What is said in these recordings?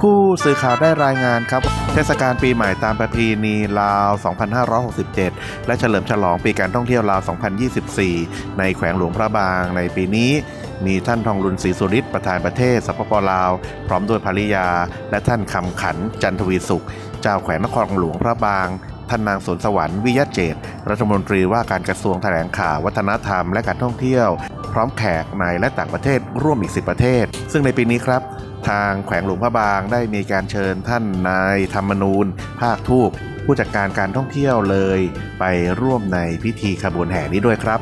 ผู้สื่อข่าวได้รายงานครับ เทศกาลปีใหม่ตามประเพณีลาว 2567 และเฉลิมฉลองปีการท่องเที่ยวลาว 2024 ในแขวงหลวงพระบางในปีนี้ มีท่านทองรุนศรีสุริศประธานประเทศสปปลาว พร้อมด้วยภริยา และท่านคำขันจันทวีสุข เจ้าแขวงนครหลวงพระบาง ท่านนางสวนสวรรค์วิยะเจตรัฐมนตรีว่าการกระทรวงแถลงข่าววัฒนธรรมและการท่องเที่ยว พร้อมแขกในและต่างประเทศร่วมอีก 10 ประเทศ ซึ่งในปีนี้ครับทางแขวงหลวงพระบางได้มีการเชิญท่านนายธรรมนูญ ภาคทูปผู้จัดการการท่องเที่ยวเลย ไปร่วมในพิธีขบวนแห่นี้ด้วยครับ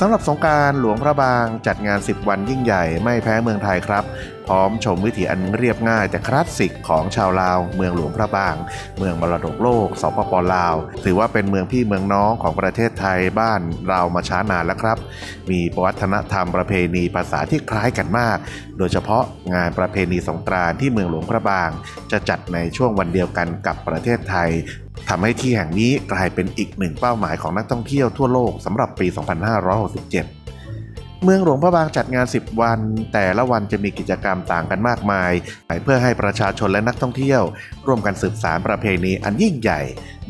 สำหรับสงการหลวงพระบางจัดงาน 10 วันยิ่งใหญ่ไม่แพ้เมืองไทยครับ พร้อมชมวิถีอันเรียบง่าย แต่คลาสสิกของชาวลาว เมืองหลวงพระบาง เมืองมรดกโลกสปปลาว ถือว่าเป็นเมืองพี่เมืองน้องของประเทศไทยบ้านเรามาช้านานแล้วครับ มีวัฒนธรรมประเพณีภาษาที่คล้ายกันมาก โดยเฉพาะงานประเพณีสงกรานต์ที่เมืองหลวงพระบาง จะจัดในช่วงวันเดียวกันกับประเทศไทยทำให้ที่แห่งนี้กลายเป็นอีกหนึ่งเป้าหมายของนักท่องเที่ยวทั่วโลกสำหรับปี 2567 เมืองหลวงพระบางจัดงาน 10 วัน แต่ละวันจะมีกิจกรรมต่างกันมากมาย เพื่อให้ประชาชนและนักท่องเที่ยว ร่วมกันสืบสารประเพณีอันยิ่งใหญ่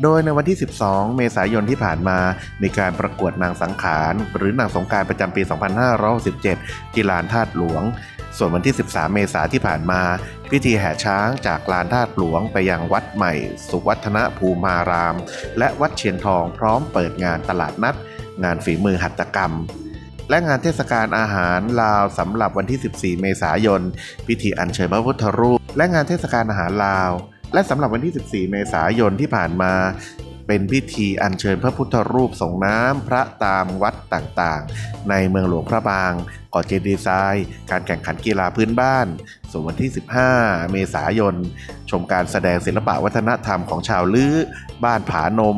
โดยในวันที่ 12 เมษายนที่ผ่านมา มีการประกวดนางสังขาร หรือนางสงการประจำปี 2567 ที่ลานธาตุหลวง ส่วนวันที่ 13 เมษายนที่ผ่านมา พิธีแห่ช้างจากลานธาตุหลวงไปยังวัดใหม่ สุวัฒนภูมาราม และวัดเชียงทองพร้อมเปิดงานตลาดนัด งานฝีมือหัตถกรรม และงานเทศกาลอาหารลาวสำหรับวันที่ 14 เมษายน พิธีอัญเชิญพระพุทธรูป และงานเทศกาลอาหารลาว และสำหรับวันที่ 14 เมษายนที่ผ่านมาเป็นพิธีอัญเชิญพระพุทธรูปส่งน้ำพระตามวัดต่างๆ ในเมืองหลวงพระบางก่อเจดีย์ทรายการแข่งขันกีฬาพื้นบ้าน ส่วนวันที่ 15 เมษายน ชมการแสดงศิลปะวัฒนธรรมของชาวลื้อบ้านผานม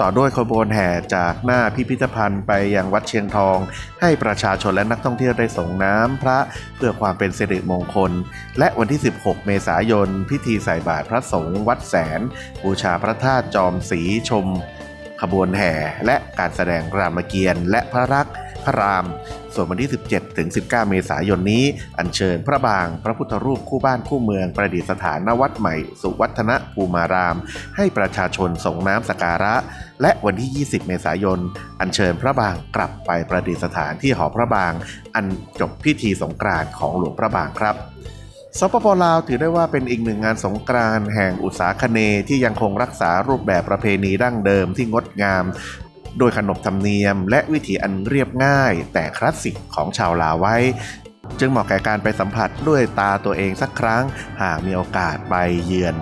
ต่อด้วยขบวนแห่จากหน้าพิพิธภัณฑ์ไปยังวัดเชียงทอง ให้ประชาชนและนักท่องเที่ยวได้ส่งน้ำพระเพื่อความเป็นสิริมงคล และวันที่ 16 เมษายน พิธีใส่บาตรพระสงฆ์วัดแสน บูชาพระธาตุจอมศรีชม ขบวนแห่และการแสดงรามเกียรติ์และพระรักษ์ พระราม ส่วนวันที่ 17 ถึง 19 เมษายนนี้ อัญเชิญพระบาง พระพุทธรูปคู่บ้านคู่เมืองประดิษฐานณวัดใหม่ สุวัฒนภูมาราม ให้ประชาชนส่งน้ำสการะ และวันที่ 20 เมษายน อัญเชิญพระบางกลับไปประดิษฐานที่หอพระบาง อันจบพิธีสงกรานต์ของหลวงพระบางครับสปปลาวถือได้ว่าเป็นอีกหนึ่งงานสงกรานต์แห่งอุตสาคเนที่ยังคงรักษารูปแบบประเพณีดั้งเดิมที่งดงาม โดยขนบธรรมเนียม และวิถีอันเรียบง่าย แต่คลาสสิกของชาวลาวไว้ จึงเหมาะแก่การไปสัมผัสด้วยตาตัวเองสักครั้ง หากมีโอกาสไปเยือน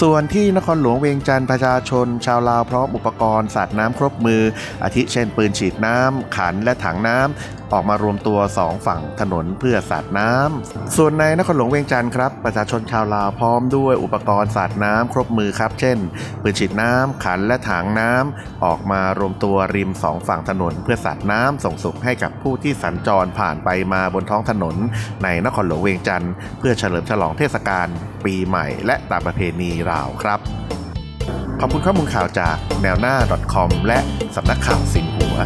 ส่วนที่นครหลวงเวียงจันทร์ประชาชน ชาวลาวพร้อมอุปกรณ์สาดน้ำครบมือ อาทิเช่นปืนฉีดน้ำขันและถังน้ำออกมารวมตัวสองฝั่งถนนเพื่อสาดน้ำส่วนในนครหลวงเวียงจันทร์ครับ ประชาชนชาวลาวพร้อมด้วยอุปกรณ์สาดน้ำครบมือครับ เช่น ปืนฉีดน้ำขันและถังน้ำออกมารวมตัวริมสองฝั่งถนน เพื่อสาดน้ำส่งสุขให้กับผู้ที่สัญจรผ่านไปมาบนท้องถนน ในนครหลวงเวียงจันทร์เพื่อเฉลิมฉลองเทศกาลปีใหม่ และตามประเพณีราวครับ ขอบคุณข้อมูลข่าวจากแนวหน้า .com และสำนักข่าวสิงหัว